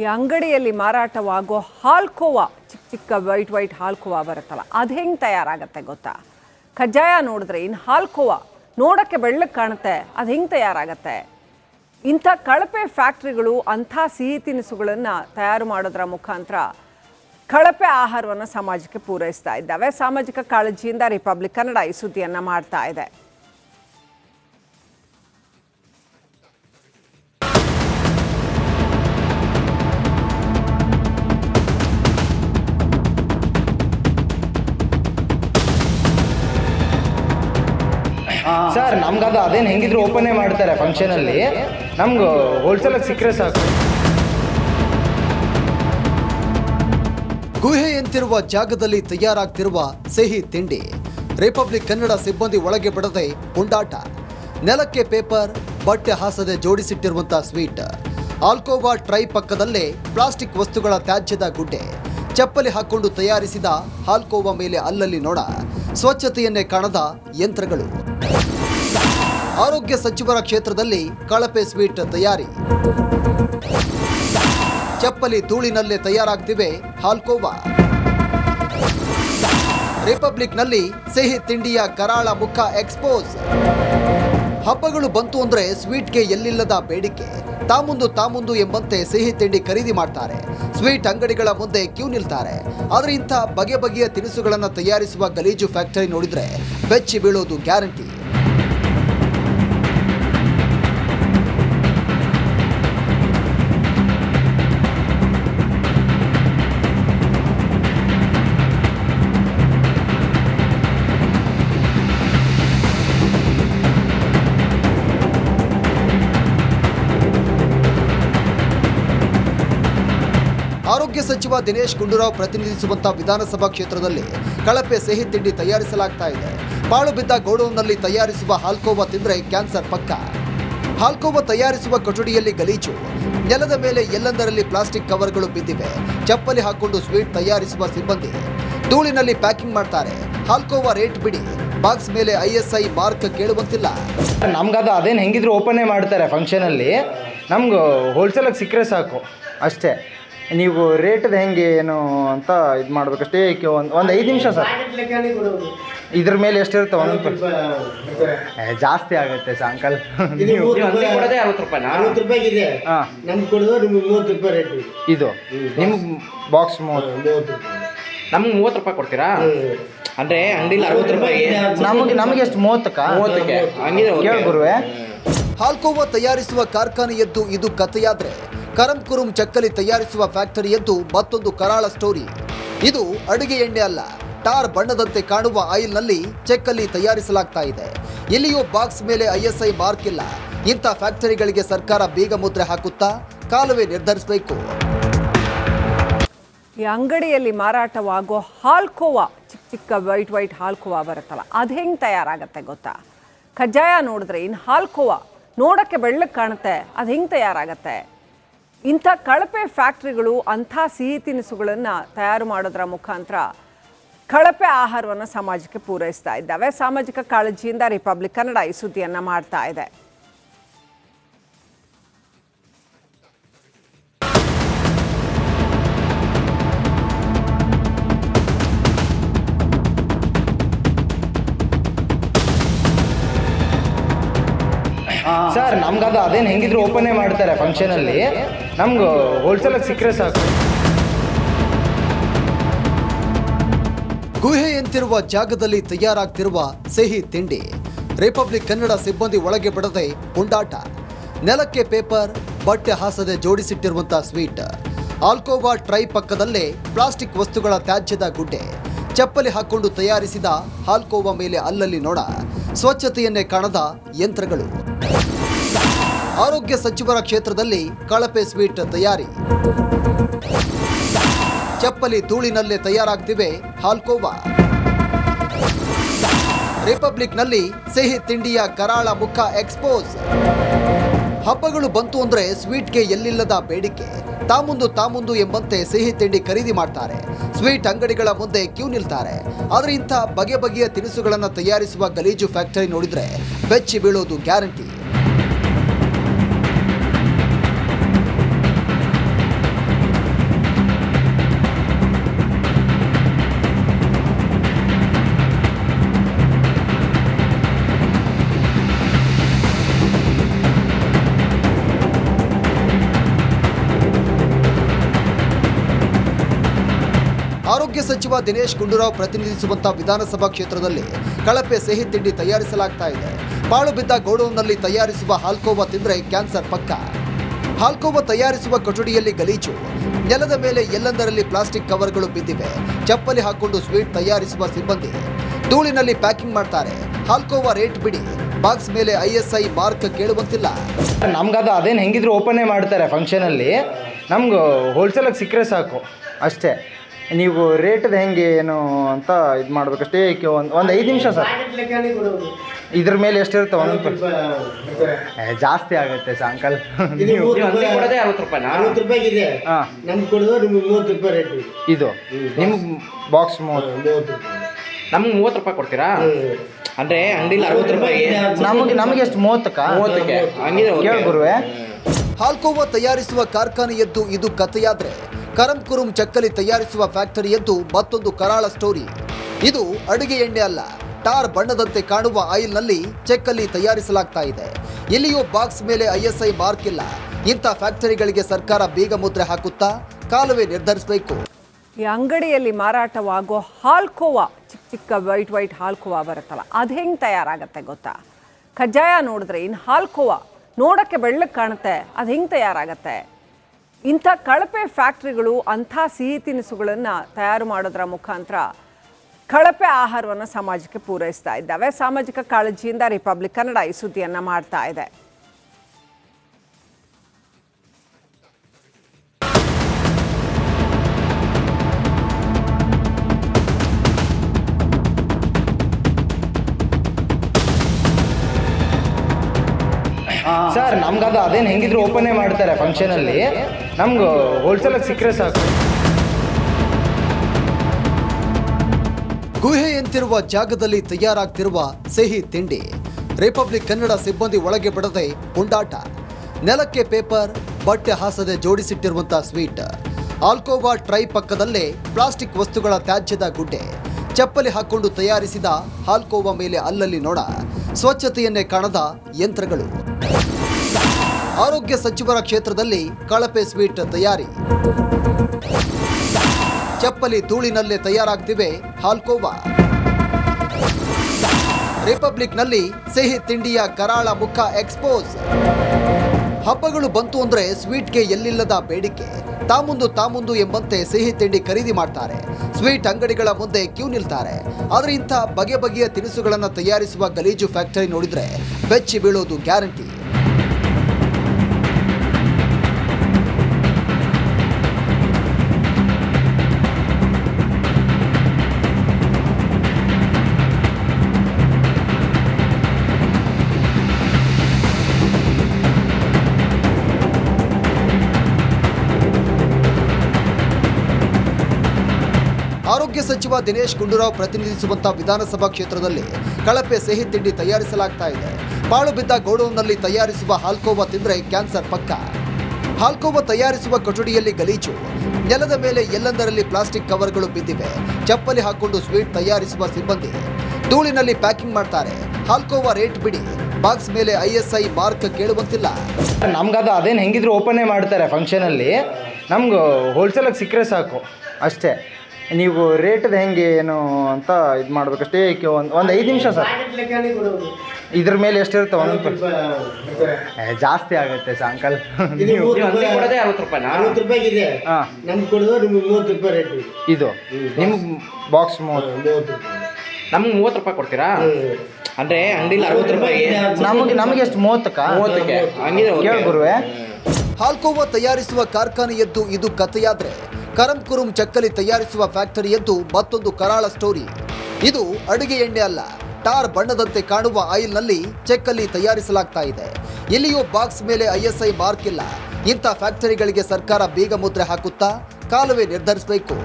ಈ ಅಂಗಡಿಯಲ್ಲಿ ಮಾರಾಟವಾಗೋ ಹಾಲ್ಕೋವಾ, ಚಿಕ್ಕ ಚಿಕ್ಕ ವೈಟ್ ವೈಟ್ ಹಾಲ್ಕೋವಾ ಬರುತ್ತಲ್ಲ, ಅದು ಹೆಂಗೆ ತಯಾರಾಗತ್ತೆ ಗೊತ್ತಾ? ಕಜ್ಜಾಯ ನೋಡಿದ್ರೆ ಇನ್ನು ಹಾಲ್ಕೋವಾ, ನೋಡೋಕ್ಕೆ ಬೆಳ್ಳಕ್ಕೆ ಕಾಣುತ್ತೆ, ಅದು ಹೆಂಗೆ ತಯಾರಾಗತ್ತೆ? ಇಂಥ ಕಳಪೆ ಫ್ಯಾಕ್ಟ್ರಿಗಳು ಅಂಥ ಸಿಹಿ ತಿನಿಸುಗಳನ್ನು ತಯಾರು ಮಾಡೋದ್ರ ಮುಖಾಂತರ ಕಳಪೆ ಆಹಾರವನ್ನು ಸಮಾಜಕ್ಕೆ ಪೂರೈಸ್ತಾ ಇದ್ದಾವೆ. ಸಾಮಾಜಿಕ ಕಾಳಜಿಯಿಂದ ರಿಪಬ್ಲಿಕ್ ಕನ್ನಡ ಈ ಸುದ್ದಿಯನ್ನು ಮಾಡ್ತಾ ಇದೆ. ಸರ್, ನಮ್ಗದು ಅದೇನು ಹೆಂಗಿದ್ರು ಓಪನೇ ಮಾಡ್ತಾರೆ ಫಂಕ್ಷನಲ್ಲಿ ನಮ್ಗೆ ಹೋಲ್ಸೇಲಾಗಿ ಸಿಕ್ಕರೆ ಸಾಕು. ಗುಹೆಯಂತಿರುವ ಜಾಗದಲ್ಲಿ ತಯಾರಾಗ್ತಿರುವ ಸಿಹಿ ತಿಂಡಿ, ರಿಪಬ್ಲಿಕ್ ಕನ್ನಡ ಸಿಬ್ಬಂದಿ ಒಳಗೆ ಬಿಡದೆ ಕುಂಡಾಟ ನೆಲಕ್ಕೆ ಪೇಪರ್, ಬಟ್ಟೆ ಹಾಸದೆ ಜೋಡಿಸಿಟ್ಟಿರುವಂಥ ಸ್ವೀಟ್. ಆಲ್ಕೋವಾ ಟ್ರೈ ಪಕ್ಕದಲ್ಲೇ ಪ್ಲಾಸ್ಟಿಕ್ ವಸ್ತುಗಳ ತ್ಯಾಜ್ಯದ ಗುಡ್ಡೆ. ಚಪ್ಪಲಿ ಹಾಕೊಂಡು ತಯಾರಿಸಿದ ಆಲ್ಕೋವಾ ಮೇಲೆ ಅಲ್ಲಲ್ಲಿ ನೋಡ. ಸ್ವಚ್ಛತೆಯನ್ನೇ ಕಾಣದ ಯಂತ್ರಗಳು. ಆರೋಗ್ಯ ಸಚಿವರ ಕ್ಷೇತ್ರದಲ್ಲಿ ಕಳಪೆ ಸ್ವೀಟ್ ತಯಾರಿ. ಚಪ್ಪಲಿ ಧೂಳಿನಲ್ಲೇ ತಯಾರಾಗ್ತಿವೆ ಹಾಲ್ಕೋವಾ. ರಿಪಬ್ಲಿಕ್ನಲ್ಲಿ ಸಿಹಿ ತಿಂಡಿಯ ಕರಾಳ ಮುಖ ಎಕ್ಸ್ಪೋಸ್. ಹಬ್ಬಗಳು ಬಂತು ಅಂದ್ರೆ ಸ್ವೀಟ್ಗೆ ಎಲ್ಲಿಲ್ಲದ ಬೇಡಿಕೆ. ತಾಮುಂದು ತಾಮುಂದು ಎಂಬಂತೆ ಸಿಹಿ ತಿಂಡಿ ಖರೀದಿ ಮಾಡ್ತಾರೆ. ಸ್ವೀಟ್ ಅಂಗಡಿಗಳ ಮುಂದೆ ಕ್ಯೂ ನಿಲ್ತಾರೆ. ಆದ್ರೆ ಇಂಥ ಬಗೆ ಬಗೆಯ ತಿನಿಸುಗಳನ್ನು ತಯಾರಿಸುವ ಗಲೀಜು ಫ್ಯಾಕ್ಟರಿ ನೋಡಿದ್ರೆ ಬೆಚ್ಚಿ ಬೀಳೋದು ಗ್ಯಾರಂಟಿ. ಸಚಿವ ದಿನೇಶ್ ಗುಂಡೂರಾವ್ ಪ್ರತಿನಿಧಿಸುವಂತಹ ವಿಧಾನಸಭಾ ಕ್ಷೇತ್ರದಲ್ಲಿ ಕಳಪೆ ಸಿಹಿ ತಿಂಡಿ ತಯಾರಿಸಲಾಗ್ತಾ ಇದೆ. ಪಾಳು ಬಿದ್ದ ಗೋಡೌನ್ನಲ್ಲಿ ತಯಾರಿಸುವ ಹಾಲ್ಕೋವಾ ತಿಂದ್ರೆ ಕ್ಯಾನ್ಸರ್ ಪಕ್ಕ. ಹಾಲ್ಕೋವಾ ತಯಾರಿಸುವ ಕೊಠಡಿಯಲ್ಲಿ ಗಲೀಜು. ನೆಲದ ಮೇಲೆ ಎಲ್ಲೆಂದರಲ್ಲಿ ಪ್ಲಾಸ್ಟಿಕ್ ಕವರ್ಗಳು ಬಿದ್ದಿವೆ. ಚಪ್ಪಲಿ ಹಾಕೊಂಡು ಸ್ವೀಟ್ ತಯಾರಿಸುವ ಸಿಬ್ಬಂದಿ. ಧೂಳಿನಲ್ಲಿ ಪ್ಯಾಕಿಂಗ್ ಮಾಡ್ತಾರೆ. ಹಾಲ್ಕೋವಾ ರೇಟ್ ಬಿಡಿ. ಬಾಕ್ಸ್ ಮೇಲೆ ಐಎಸ್ಐ ಮಾರ್ಕ್ ಕೇಳುವಂತಿಲ್ಲ. ನಮ್ಗದು ಅದೇನು ಹೆಂಗಿದ್ರು ಓಪನೇ ಮಾಡ್ತಾರೆ ಫಂಕ್ಷನಲ್ಲಿ ನಮ್ಗೆ ಹೋಲ್ಸೇಲಾಗಿ ಸಿಕ್ಕರೆ ಸಾಕು. ಅಷ್ಟೇ. ನೀವು ರೇಟ್ ಹೆಂಗೆ ಏನು ಅಂತ ಇದು ಮಾಡ್ಬೇಕಷ್ಟೇ ಒಂದು ಒಂದು ಐದು ನಿಮಿಷ ಸರ್. ಇದ್ರ ಮೇಲೆ ಎಷ್ಟಿರುತ್ತೆ ಒಂದು ಜಾಸ್ತಿ ಆಗುತ್ತೆ ಸರ್ ಅಂಕಲ್ ಇದು. ನಮ್ಗೆ ಕೊಡೋದು ನಿಮ್ಗೆ ರೂಪಾಯಿ ರೇಟ್. ಇದು? ನಿಮ್ಗೆ ಬಾಕ್ಸ್ ಮೂವತ್ತು. ನಮ್ಗೆ ಮೂವತ್ತು ರೂಪಾಯಿ ಕೊಡ್ತೀರಾ? ಅಂದ್ರೆ ಅಂಗಡಿಲಿ ಅರವತ್ತು ರೂಪಾಯಿ ನಮಗೆ ನಮಗೆ ಎಷ್ಟು? ಮೂವತ್ತಕ್ಕ? ಮೂವತ್ತಕ್ಕೆ. ಹಂಗಿದ್ರೆ ಗುರುವೆ. ಹಾಲ್ಕೋವಾ ತಯಾರಿಸುವ ಕಾರ್ಖಾನೆಯದ್ದು ಇದು ಕಥೆಯಾದ್ರೆ ಕರಂ ಕುರುಂ ಚಕ್ಕಲಿ ತಯಾರಿಸುವ ಫ್ಯಾಕ್ಟರಿಯದ್ದು ಮತ್ತೊಂದು ಕರಾಳ ಸ್ಟೋರಿ. ಇದು ಅಡುಗೆ ಎಣ್ಣೆ ಅಲ್ಲ, ಟಾರ್ ಬಣ್ಣದಂತೆ ಕಾಣುವ ಆಯಿಲ್ನಲ್ಲಿ ಚಕ್ಕಲಿ ತಯಾರಿಸಲಾಗ್ತಾ ಇದೆ. ಇಲ್ಲಿಯೂ ಬಾಕ್ಸ್ ಮೇಲೆ ಐಎಸ್ಐ ಮಾರ್ಕ್ ಇಲ್ಲ. ಇಂಥ ಫ್ಯಾಕ್ಟರಿಗಳಿಗೆ ಸರ್ಕಾರ ಬೀಗ ಮುದ್ರೆ ಹಾಕುತ್ತಾ? ಕಾಲುವೆ ನಿರ್ಧರಿಸಬೇಕು. ಈ ಅಂಗಡಿಯಲ್ಲಿ ಮಾರಾಟವಾಗೋ ಹಾಲ್ಕೋವಾ, ಚಿಕ್ಕ ಚಿಕ್ಕ ವೈಟ್ ವೈಟ್ ಹಾಲ್ಕೋವಾ ಬರುತ್ತಲ್ಲ, ಅದು ಹೆಂಗೆ ತಯಾರಾಗತ್ತೆ ಗೊತ್ತಾ? ಕಜ್ಜಾಯ ನೋಡಿದ್ರೆ ಇನ್ನು ಹಾಲ್ಕೋವಾ, ನೋಡೋಕ್ಕೆ ಬೆಳ್ಳಕ್ಕೆ ಕಾಣುತ್ತೆ, ಅದು ಹೆಂಗೆ ತಯಾರಾಗತ್ತೆ? ಇಂಥ ಕಳಪೆ ಫ್ಯಾಕ್ಟ್ರಿಗಳು ಅಂಥ ಸಿಹಿ ತಿನಿಸುಗಳನ್ನು ತಯಾರು ಮಾಡೋದ್ರ ಮುಖಾಂತರ ಕಳಪೆ ಆಹಾರವನ್ನು ಸಮಾಜಕ್ಕೆ ಪೂರೈಸ್ತಾ ಇದ್ದಾವೆ. ಸಾಮಾಜಿಕ ಕಾಳಜಿಯಿಂದ ರಿಪಬ್ಲಿಕ್ ಕನ್ನಡ ಈ ಸುದ್ದಿಯನ್ನು ಮಾಡ್ತಾ ಇದೆ. ಸರ್, ನಮ್ಗದು ಅದೇನು ಹೆಂಗಿದ್ರು ಓಪನೇ ಮಾಡ್ತಾರೆ ಫಂಕ್ಷನಲ್ಲಿ ನಮ್ಗೆ ಹೋಲ್ಸೇಲಾಗಿ ಸಿಕ್ಕರೆ ಸಾಕು. ಗುಹೆಯಂತಿರುವ ಜಾಗದಲ್ಲಿ ತಯಾರಾಗ್ತಿರುವ ಸಿಹಿ ತಿಂಡಿ, ರಿಪಬ್ಲಿಕ್ ಕನ್ನಡ ಸಿಬ್ಬಂದಿ ಒಳಗೆ ಬಿಡದೆ ಕುಂಡಾಟ ನೆಲಕ್ಕೆ ಪೇಪರ್, ಬಟ್ಟೆ ಹಾಸದೆ ಜೋಡಿಸಿಟ್ಟಿರುವಂಥ ಸ್ವೀಟ್. ಆಲ್ಕೋವಾ ಟ್ರೈ ಪಕ್ಕದಲ್ಲೇ ಪ್ಲಾಸ್ಟಿಕ್ ವಸ್ತುಗಳ ತ್ಯಾಜ್ಯದ ಗುಡ್ಡೆ. ಚಪ್ಪಲಿ ಹಾಕೊಂಡು ತಯಾರಿಸಿದ ಆಲ್ಕೋವಾ ಮೇಲೆ ಅಲ್ಲಲ್ಲಿ ನೋಡ. ಸ್ವಚ್ಛತೆಯನ್ನೇ ಕಾಣದ ಯಂತ್ರಗಳು. ಆರೋಗ್ಯ ಸಚಿವರ ಕ್ಷೇತ್ರದಲ್ಲಿ ಕಳಪೆ ಸ್ವೀಟ್ ತಯಾರಿ. ಚಪ್ಪಲಿ ಧೂಳಿನಲ್ಲೇ ತಯಾರಾಗ್ತಿವೆ ಹಾಲ್ಕೋವಾ. ರಿಪಬ್ಲಿಕ್ನಲ್ಲಿ ಸಿಹಿ ತಿಂಡಿಯ ಕರಾಳ ಮುಖ ಎಕ್ಸ್ಪೋಸ್. ಹಬ್ಬಗಳು ಬಂತು ಅಂದ್ರೆ ಸ್ವೀಟ್ಗೆ ಎಲ್ಲಿಲ್ಲದ ಬೇಡಿಕೆ. ತಾಮುಂದು ತಾಮುಂದು ಎಂಬಂತೆ ಸಿಹಿ ತಿಂಡಿ ಖರೀದಿ ಮಾಡ್ತಾರೆ. ಸ್ವೀಟ್ ಅಂಗಡಿಗಳ ಮುಂದೆ ಕ್ಯೂ ನಿಲ್ತಾರೆ. ಆದ್ರೆ ಇಂಥ ಬಗೆ ಬಗೆಯ ತಿನಿಸುಗಳನ್ನು ತಯಾರಿಸುವ ಗಲೀಜು ಫ್ಯಾಕ್ಟರಿ ನೋಡಿದ್ರೆ ಬೆಚ್ಚಿ ಬೀಳೋದು ಗ್ಯಾರಂಟಿ. ಸಚಿವ ದಿನೇಶ್ ಗುಂಡೂರಾವ್ ಪ್ರತಿನಿಧಿಸುವಂತಹ ವಿಧಾನಸಭಾ ಕ್ಷೇತ್ರದಲ್ಲಿ ಕಳಪೆ ಸಿಹಿ ತಿಂಡಿ ತಯಾರಿಸಲಾಗ್ತಾ ಇದೆ. ಪಾಳು ಬಿದ್ದ ಗೋಡೌನ್ನಲ್ಲಿ ತಯಾರಿಸುವ ಹಾಲ್ಕೋವಾ ತಿಂದ್ರೆ ಕ್ಯಾನ್ಸರ್ ಪಕ್ಕ. ಹಾಲ್ಕೋವಾ ತಯಾರಿಸುವ ಕೊಠಡಿಯಲ್ಲಿ ಗಲೀಜು. ನೆಲದ ಮೇಲೆ ಎಲ್ಲೆಂದರಲ್ಲಿ ಪ್ಲಾಸ್ಟಿಕ್ ಕವರ್ಗಳು ಬಿದ್ದಿವೆ. ಚಪ್ಪಲಿ ಹಾಕೊಂಡು ಸ್ವೀಟ್ ತಯಾರಿಸುವ ಸಿಬ್ಬಂದಿ. ಧೂಳಿನಲ್ಲಿ ಪ್ಯಾಕಿಂಗ್ ಮಾಡ್ತಾರೆ. ಹಾಲ್ಕೋವಾ ರೇಟ್ ಬಿಡಿ. ಬಾಕ್ಸ್ ಮೇಲೆ ಐ ಎಸ್ ಐ ಮಾರ್ಕ್ ಕೇಳುವಂತಿಲ್ಲ. ನಮ್ಗದು ಅದೇನು ಹೆಂಗಿದ್ರು ಓಪನೇ ಮಾಡ್ತಾರೆ ಫಂಕ್ಷನಲ್ಲಿ ನಮ್ಗೆ ಹೋಲ್ಸೇಲಾಗಿ ಸಿಕ್ಕರೆ ಸಾಕು. ಅಷ್ಟೇ. ನೀವು ರೇಟ್ ಹೆಂಗೆ ಏನು ಅಂತ ಇದು ಮಾಡ್ಬೇಕಷ್ಟೇ ಒಂದು ಒಂದು ಐದು ನಿಮಿಷ ಸರ್. ಇದ್ರ ಮೇಲೆ ಎಷ್ಟಿರುತ್ತೆ ಒಂದು ಜಾಸ್ತಿ ಆಗುತ್ತೆ ಸರ್ ಅಂಕಲ್ ಇದು. ನಮ್ಗೆ ಕೊಡೋದು ನಿಮ್ಗೆ ರೂಪಾಯಿ ರೇಟ್. ಇದು? ನಿಮ್ಗೆ ಬಾಕ್ಸ್ ಮೂವತ್ತು. ನಮ್ಗೆ ಮೂವತ್ತು ರೂಪಾಯಿ ಕೊಡ್ತೀರಾ? ಅಂದ್ರೆ ಅಂಗಡಿಲಿ ಅರವತ್ತು ರೂಪಾಯಿ ನಮಗೆ ನಮಗೆ ಎಷ್ಟು? ಮೂವತ್ತಕ್ಕ? ಮೂವತ್ತಕ್ಕೆ. ಹಂಗಿದೆ okay. ಕೇಳಿ ಗುರುವೆ. ಹಾಲ್ಕೋವಾ ತಯಾರಿಸುವ ಕಾರ್ಖಾನೆಯದ್ದು ಇದು ಕಥೆಯಾದ್ರೆ ಕರಂ ಕುರುಂ ಚಕ್ಕಲಿ ತಯಾರಿಸುವ ಫ್ಯಾಕ್ಟರಿಯದ್ದು ಮತ್ತೊಂದು ಕರಾಳ ಸ್ಟೋರಿ. ಇದು ಅಡುಗೆ ಎಣ್ಣೆ ಅಲ್ಲ, ಟಾರ್ ಬಣ್ಣದಂತೆ ಕಾಣುವ ಆಯಿಲ್ನಲ್ಲಿ ಚೆಕ್ಕಲ್ಲಿ ತಯಾರಿಸಲಾಗ್ತಾ ಇದೆ. ಇಲ್ಲಿಯೂ ಬಾಕ್ಸ್ ಮೇಲೆ ಐಎಸ್ಐ ಮಾರ್ಕ್ ಇಲ್ಲ. ಇಂಥ ಫ್ಯಾಕ್ಟರಿಗಳಿಗೆ ಸರ್ಕಾರ ಬೀಗ ಮುದ್ರೆ ಹಾಕುತ್ತಾ? ಕಾಲುವೆ ನಿರ್ಧರಿಸಬೇಕು. ಈ ಅಂಗಡಿಯಲ್ಲಿ ಮಾರಾಟವಾಗೋ ಹಾಲ್ಕೋವಾ, ಚಿಕ್ಕ ಚಿಕ್ಕ ವೈಟ್ ವೈಟ್ ಹಾಲ್ಕೋವಾ ಬರುತ್ತಲ್ಲ, ಅದು ಹೆಂಗೆ ತಯಾರಾಗತ್ತೆ ಗೊತ್ತಾ? ಕಜ್ಜಾಯ ನೋಡಿದ್ರೆ ಇನ್ನು ಹಾಲ್ಕೋವಾ, ನೋಡೋಕ್ಕೆ ಬೆಳ್ಳಕ್ಕೆ ಕಾಣುತ್ತೆ, ಅದು ಹೆಂಗೆ ತಯಾರಾಗತ್ತೆ? ಇಂಥ ಕಳಪೆ ಫ್ಯಾಕ್ಟ್ರಿಗಳು ಅಂಥ ಸಿಹಿ ತಿನಿಸುಗಳನ್ನು ತಯಾರು ಮಾಡೋದ್ರ ಮುಖಾಂತರ ಕಳಪೆ ಆಹಾರವನ್ನು ಸಮಾಜಕ್ಕೆ ಪೂರೈಸ್ತಾ ಇದ್ದಾವೆ. ಸಾಮಾಜಿಕ ಕಾಳಜಿಯಿಂದ ರಿಪಬ್ಲಿಕ್ ಕನ್ನಡ ಈ ಸುದ್ದಿಯನ್ನು ಮಾಡ್ತಾ ಇದೆ. ಸರ್ ನಮ್ಗದು ಅದೇನು ಹೆಂಗಿದ್ರು ಓಪನ್ ಮಾಡ್ತಾರೆ ಫಂಕ್ಷನಲ್ಲಿ ನಮ್ಗೆ ಹೋಲ್ಸೇಲಾಗಿ ಸಿಕ್ಕರೆ ಸಾಕು. ಗುಹೆಯಂತಿರುವ ಜಾಗದಲ್ಲಿ ತಯಾರಾಗ್ತಿರುವ ಸಿಹಿ ತಿಂಡಿ. ರಿಪಬ್ಲಿಕ್ ಕನ್ನಡ ಸಿಬ್ಬಂದಿ ಒಳಗೆ ಬಿಡದೆ ಪುಂಡಾಟ ನೆಲಕ್ಕೆ ಪೇಪರ್, ಬಟ್ಟೆ ಹಾಸದೆ ಜೋಡಿಸಿಟ್ಟಿರುವಂತಹ ಸ್ವೀಟ್. ಆಲ್ಕೋವಾ ಟ್ರೈ ಪಕ್ಕದಲ್ಲೇ ಪ್ಲಾಸ್ಟಿಕ್ ವಸ್ತುಗಳ ತ್ಯಾಜ್ಯದ ಗುಡ್ಡೆ. ಚಪ್ಪಲಿ ಹಾಕೊಂಡು ತಯಾರಿಸಿದ ಆಲ್ಕೋವಾ ಮೇಲೆ ಅಲ್ಲಲ್ಲಿ ನೋಡ. ಸ್ವಚ್ಛತೆಯನ್ನೇ ಕಾಣದ ಯಂತ್ರಗಳು. ಆರೋಗ್ಯ ಸಚಿವರ ಕ್ಷೇತ್ರದಲ್ಲಿ ಕಳಪೆ ಸ್ವೀಟ್ ತಯಾರಿ. ಚಪ್ಪಲಿ ಧೂಳಿನಲ್ಲೇ ತಯಾರಾಗ್ತಿವೆ ಹಾಲ್ಕೋವಾ. ರಿಪಬ್ಲಿಕ್ನಲ್ಲಿ ಸಿಹಿ ತಿಂಡಿಯ ಕರಾಳ ಮುಖ ಎಕ್ಸ್ಪೋಸ್. ಹಬ್ಬಗಳು ಬಂತು ಅಂದ್ರೆ ಸ್ವೀಟ್ಗೆ ಎಲ್ಲಿಲ್ಲದ ಬೇಡಿಕೆ. ತಾಮುಂದು ತಾಮುಂದು ಎಂಬಂತೆ ಸಿಹಿ ತಿಂಡಿ ಖರೀದಿ ಮಾಡ್ತಾರೆ. ಸ್ವೀಟ್ ಅಂಗಡಿಗಳ ಮುಂದೆ ಕ್ಯೂ ನಿಲ್ತಾರೆ. ಆದರೆ ಇಂಥ ಬಗೆ ಬಗೆಯ ತಿನಿಸುಗಳನ್ನು ತಯಾರಿಸುವ ಗಲೀಜು ಫ್ಯಾಕ್ಟರಿ ನೋಡಿದ್ರೆ ಬೆಚ್ಚಿ ಬೀಳೋದು ಗ್ಯಾರಂಟಿ. ಸಚಿವ ದಿನೇಶ್ ಗುಂಡೂರಾವ್ ಪ್ರತಿನಿಧಿಸುವಂತಹ ವಿಧಾನಸಭಾ ಕ್ಷೇತ್ರದಲ್ಲಿ ಕಳಪೆ ಸಿಹಿ ತಿಂಡಿ ತಯಾರಿಸಲಾಗ್ತಾ ಇದೆ. ಪಾಳು ಬಿದ್ದ ಗೋಡೌನ್ನಲ್ಲಿ ತಯಾರಿಸುವ ಹಾಲ್ಕೋವಾ ತಿಂದ್ರೆ ಕ್ಯಾನ್ಸರ್ ಪಕ್ಕ. ಹಾಲ್ಕೋವಾ ತಯಾರಿಸುವ ಕೊಠಡಿಯಲ್ಲಿ ಗಲೀಜು. ನೆಲದ ಮೇಲೆ ಎಲ್ಲೆಂದರಲ್ಲಿ ಪ್ಲಾಸ್ಟಿಕ್ ಕವರ್ಗಳು ಬಿದ್ದಿವೆ. ಚಪ್ಪಲಿ ಹಾಕೊಂಡು ಸ್ವೀಟ್ ತಯಾರಿಸುವ ಸಿಬ್ಬಂದಿ. ಧೂಳಿನಲ್ಲಿ ಪ್ಯಾಕಿಂಗ್ ಮಾಡ್ತಾರೆ. ಹಾಲ್ಕೋವಾ ರೇಟ್ ಬಿಡಿ. ಬಾಕ್ಸ್ ಮೇಲೆ ಐ ಎಸ್ ಐ ಮಾರ್ಕ್ ಕೇಳುವಂತಿಲ್ಲ. ನಮ್ಗದು ಅದೇನು ಹೆಂಗಿದ್ರು ಓಪನ್ನೇ ಮಾಡ್ತಾರೆ ಫಂಕ್ಷನಲ್ಲಿ ನಮ್ಗೆ ಹೋಲ್ಸೇಲಾಗಿ ಸಿಕ್ಕರೆ ಸಾಕು. ಅಷ್ಟೇ. ನೀವು ರೇಟ್ ಹೆಂಗೆ ಏನು ಅಂತ ಇದು ಮಾಡ್ಬೇಕಷ್ಟೇ ಒಂದು ಒಂದು ಐದು ನಿಮಿಷ ಸರ್. ಇದ್ರ ಮೇಲೆ ಎಷ್ಟಿರುತ್ತೆ ಒಂದು ಅರವತ್ತು ರೂಪಾಯಿ. ಏ, ಜಾಸ್ತಿ ಆಗುತ್ತೆ ಸರ್ ಅಂಕಲ್ ಇದು. ನಮ್ಗೆ ಕೊಡೋದು ನಿಮ್ಗೆ ರೂಪಾಯಿ ರೇಟ್. ಇದು? ನಿಮ್ಗೆ ಬಾಕ್ಸ್ ಮೂವತ್ತು. ನಮ್ಗೆ ಮೂವತ್ತು ರೂಪಾಯಿ ಕೊಡ್ತೀರಾ? ಅಂದ್ರೆ ಅಂಗಡಿಲಿ ಅರವತ್ತು ರೂಪಾಯಿ ನಮಗೆ ನಮಗೆ ಎಷ್ಟು? ಮೂವತ್ತಕ್ಕ? ಮೂವತ್ತಕ್ಕೆ. ಹಂಗಿದೆ okay. ಕೇಳಿ ಗುರುವೆ. ಹಾಲ್ಕೋವಾ ತಯಾರಿಸುವ ಕಾರ್ಖಾನೆಯದ್ದು ಇದು ಕಥೆಯಾದ್ರೆ ಕರಂ ಕುರುಂ ಚಕ್ಕಲಿ ತಯಾರಿಸುವ ಫ್ಯಾಕ್ಟರಿಯದ್ದು ಮತ್ತೊಂದು ಕರಾಳ ಸ್ಟೋರಿ. ಇದು ಅಡುಗೆ ಎಣ್ಣೆ ಅಲ್ಲ, ಟಾರ್ ಬಣ್ಣದಂತೆ ಕಾಣುವ ಆಯಿಲ್ನಲ್ಲಿ ಚೆಕ್ಕಲ್ಲಿ ತಯಾರಿಸಲಾಗ್ತಾ ಇದೆ. ಇಲ್ಲಿಯೂ ಬಾಕ್ಸ್ ಮೇಲೆ ಐಎಸ್ಐ ಮಾರ್ಕ್ ಇಲ್ಲ. ಇಂಥ ಫ್ಯಾಕ್ಟರಿಗಳಿಗೆ ಸರ್ಕಾರ ಬೀಗ ಮುದ್ರೆ ಹಾಕುತ್ತಾ ಕಾಲುವೆ ನಿರ್ಧರಿಸಬೇಕು.